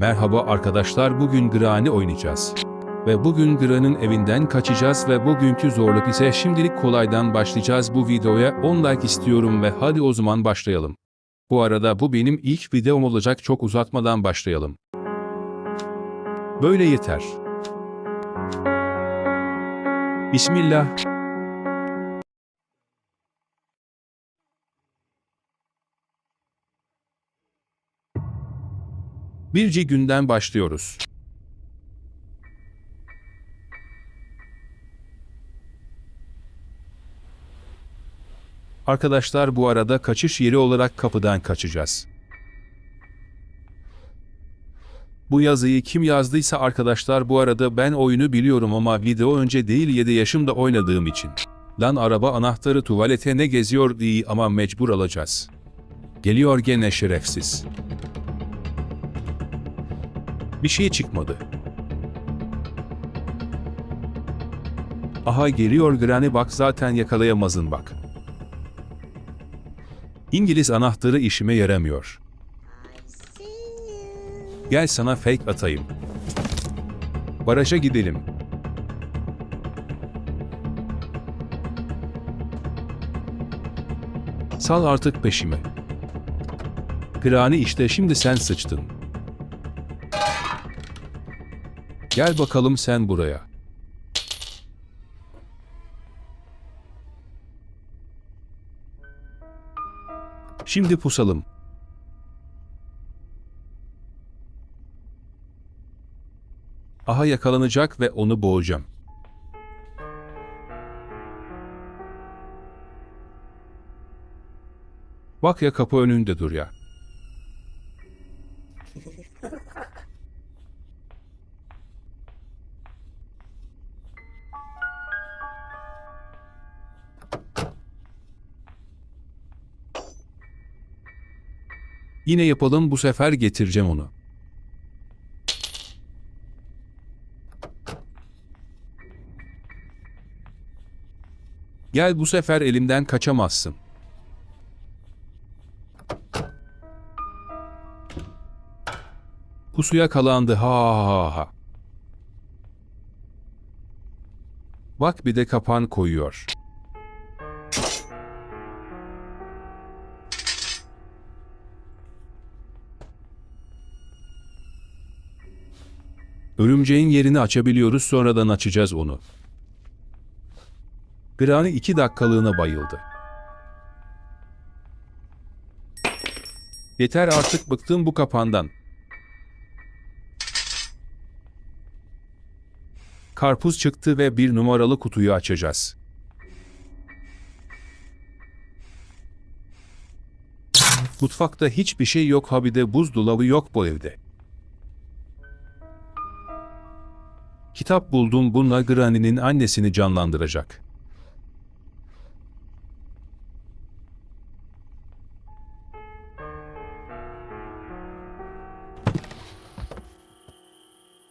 Merhaba arkadaşlar bugün Granny oynayacağız. Ve bugün Gran'ın evinden kaçacağız ve bugünkü zorluk ise şimdilik kolaydan başlayacağız bu videoya 10 like istiyorum ve hadi o zaman başlayalım. Bu arada bu benim ilk videom olacak çok uzatmadan başlayalım. Böyle yeter. Bismillah. Birci günden başlıyoruz. Arkadaşlar bu arada kaçış yeri olarak kapıdan kaçacağız. Bu yazıyı kim yazdıysa arkadaşlar bu arada ben oyunu biliyorum ama video önce değil 7 yaşımda oynadığım için. Lan araba anahtarı tuvalete ne geziyor diye ama mecbur alacağız. Geliyor gene şerefsiz. Bir şey çıkmadı. Aha geliyor Granny bak zaten yakalayamazın bak. İngiliz anahtarı işime yaramıyor. Gel sana fake atayım. Baraja gidelim. Sal artık peşimi. Granny işte şimdi sen sıçtın. Gel bakalım sen buraya. Şimdi pusalım. Aha yakalanacak ve onu boğacağım. Bak ya kapı önünde dur ya. Yine yapalım bu sefer getireceğim onu. Gel bu sefer elimden kaçamazsın. Pusuya kalandı ha ha ha. Bak bir de kapan koyuyor. Örümceğin yerini açabiliyoruz sonradan açacağız onu. Granny iki dakikalığına bayıldı. Yeter artık bıktım bu kapandan. Karpuz çıktı ve bir numaralı kutuyu açacağız. Mutfakta hiçbir şey yok ha bir de buzdolabı yok bu evde. Kitap buldum bununla Granny'nin annesini canlandıracak.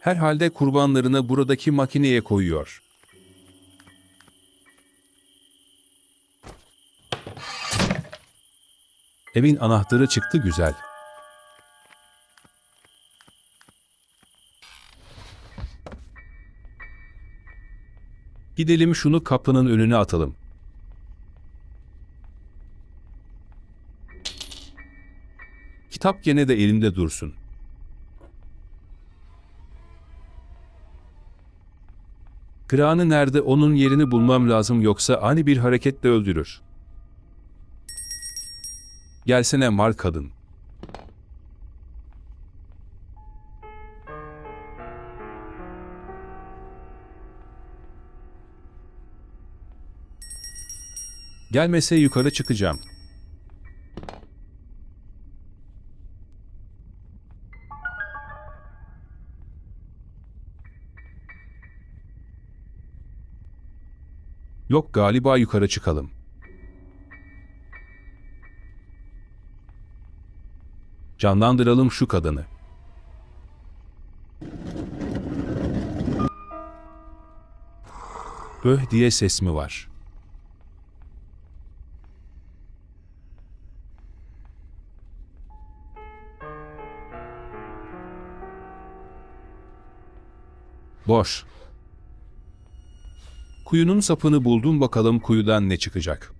Herhalde kurbanlarını buradaki makineye koyuyor. Evin anahtarı çıktı güzel. Gidelim şunu kapının önüne atalım. Kitap gene de elimde dursun. Kırağını nerede onun yerini bulmam lazım yoksa ani bir hareketle öldürür. Gelsene mal kadın. Gelmese yukarı çıkacağım. Yok galiba yukarı çıkalım. Canlandıralım şu kadını. Böh diye ses mi var? Boş. Kuyunun sapını buldum bakalım kuyudan ne çıkacak.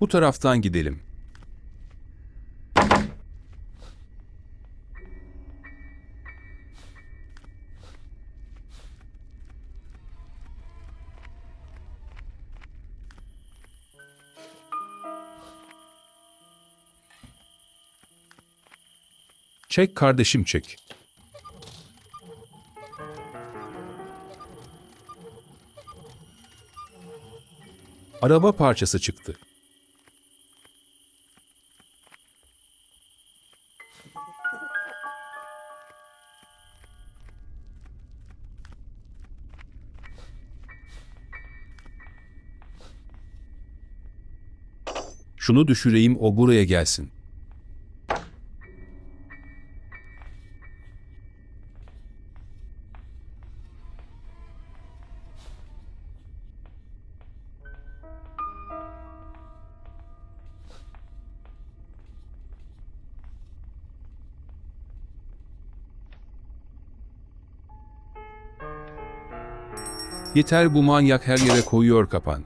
Bu taraftan gidelim. Çek kardeşim çek. Araba parçası çıktı. Şunu düşüreyim o buraya gelsin. Yeter bu manyak her yere koyuyor kapan.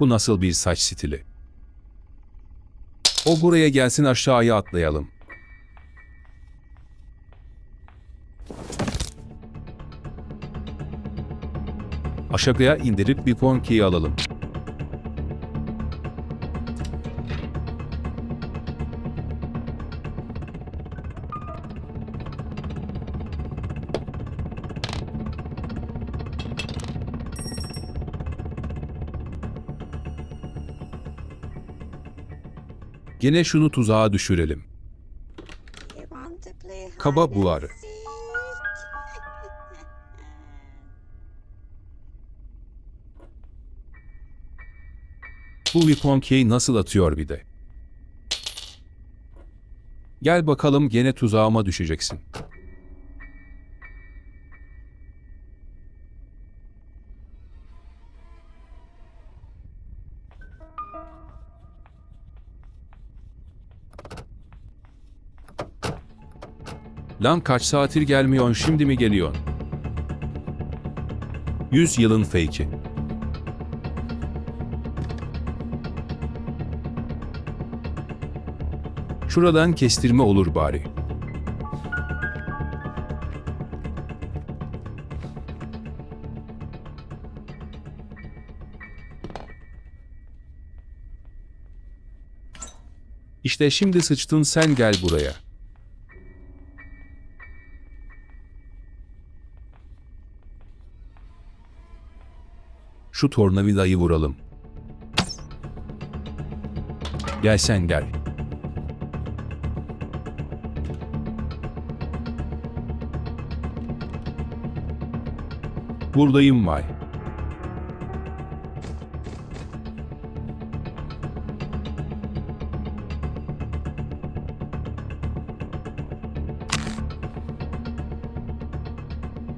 Bu nasıl bir saç stili? O buraya gelsin aşağıya atlayalım. Aşağıya indirip bir ponkeyi alalım. Gene şunu tuzağa düşürelim. Kaba seek? Bu Viponke'yi nasıl atıyor bir de? Gel bakalım gene tuzağıma düşeceksin. Lan kaç saattir gelmiyorsun şimdi mi geliyorsun? Yüz yılın fake'i. Şuradan kestirme olur bari. İşte şimdi sıçtın sen gel buraya. Şu tornavidayı vuralım. Gel sen gel. Buradayım vay.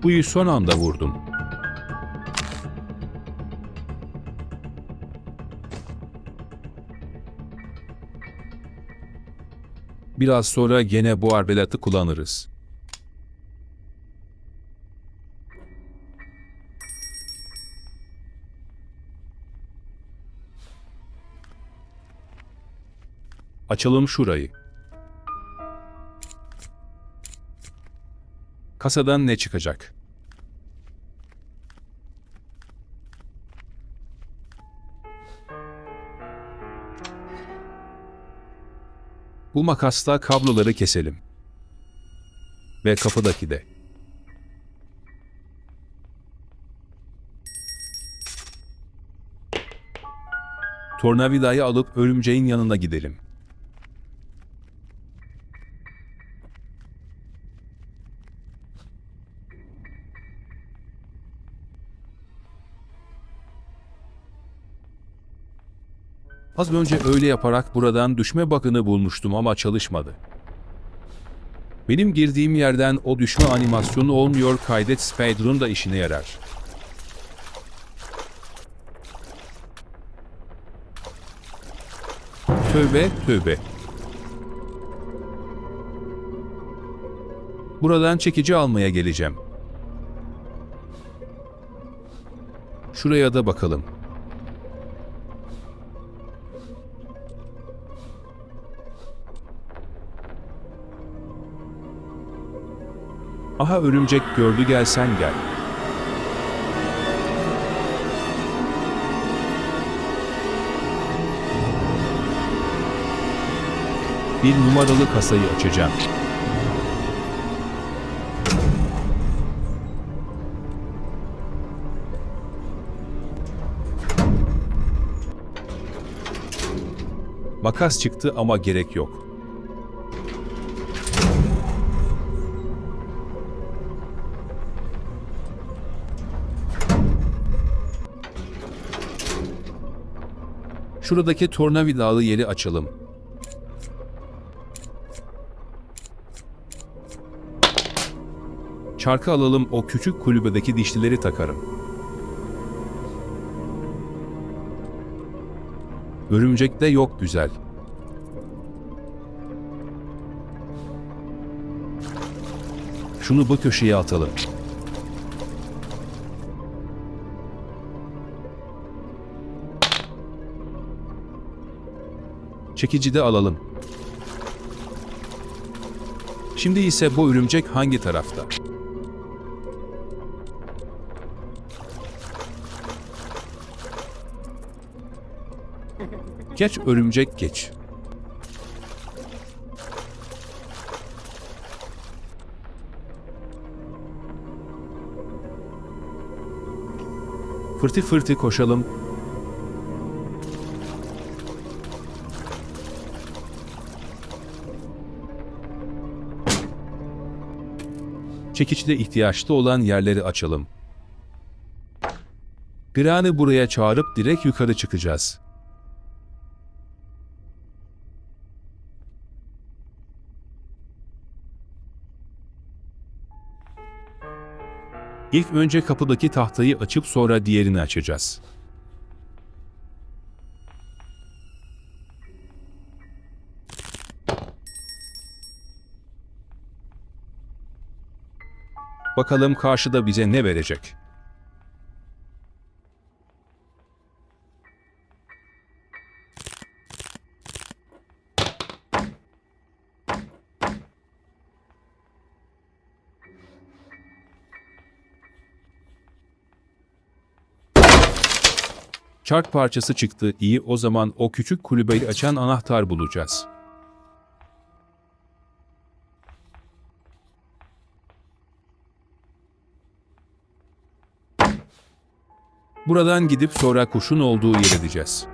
Buyu son anda vurdum. Biraz sonra gene bu arbelatı kullanırız. Açalım şurayı. Kasadan ne çıkacak? Bu makasla kabloları keselim. Ve kapıdaki de. Tornavidayı alıp örümceğin yanına gidelim. Az önce öyle yaparak buradan düşme bakını bulmuştum ama çalışmadı. Benim girdiğim yerden o düşme animasyonu olmuyor kaydet speedrun da işine yarar. Tövbe tövbe. Buradan çekici almaya geleceğim. Şuraya da bakalım. Aha örümcek gördü gelsen gel. Bir numaralı kasayı açacağım. Makas çıktı ama gerek yok. Şuradaki tornavidalı yeri açalım. Çarkı alalım o küçük kulübedeki dişlileri takarım. Örümcek de yok güzel. Şunu bu köşeye atalım. Çekici de alalım. Şimdi ise bu örümcek hangi tarafta? Geç örümcek geç. Fırtı fırtı koşalım. Çekiçte ihtiyaçta olan yerleri açalım. Gran'ı buraya çağırıp direkt yukarı çıkacağız. İlk önce kapıdaki tahtayı açıp sonra diğerini açacağız. Bakalım karşıda bize ne verecek? Çark parçası çıktı. İyi o zaman o küçük kulübeyi açan anahtar bulacağız. Buradan gidip sonra kuşun olduğu yere gideceğiz.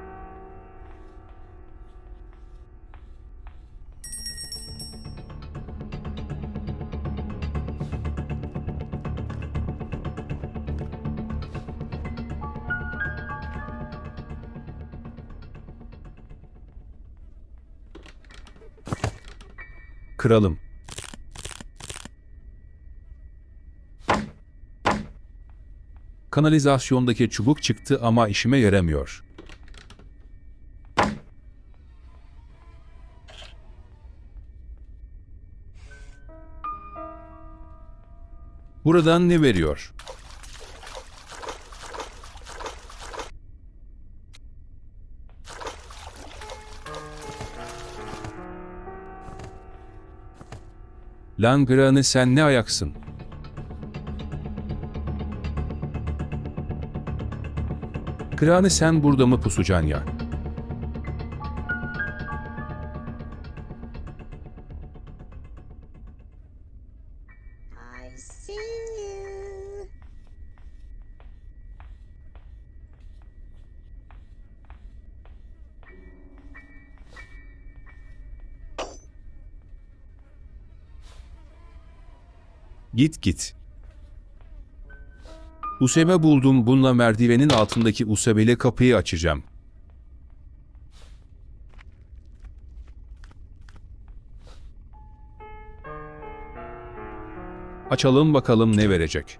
Kıralım. Kanalizasyondaki çubuk çıktı ama işime yaramıyor. Buradan ne veriyor? Lan Granny sen ne ayaksın? Granny sen burada mı pusucan ya? Git git. Usebe buldum bununla merdivenin altındaki usebeli kapıyı açacağım. Açalım bakalım ne verecek.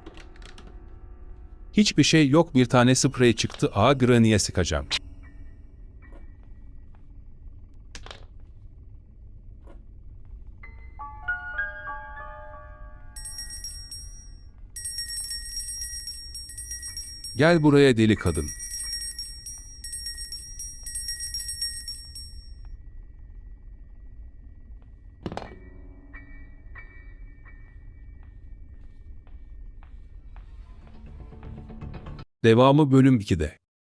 Hiçbir şey yok bir tane sprey çıktı A graniye sıkacağım. Gel buraya deli kadın. Devamı bölüm 2'de.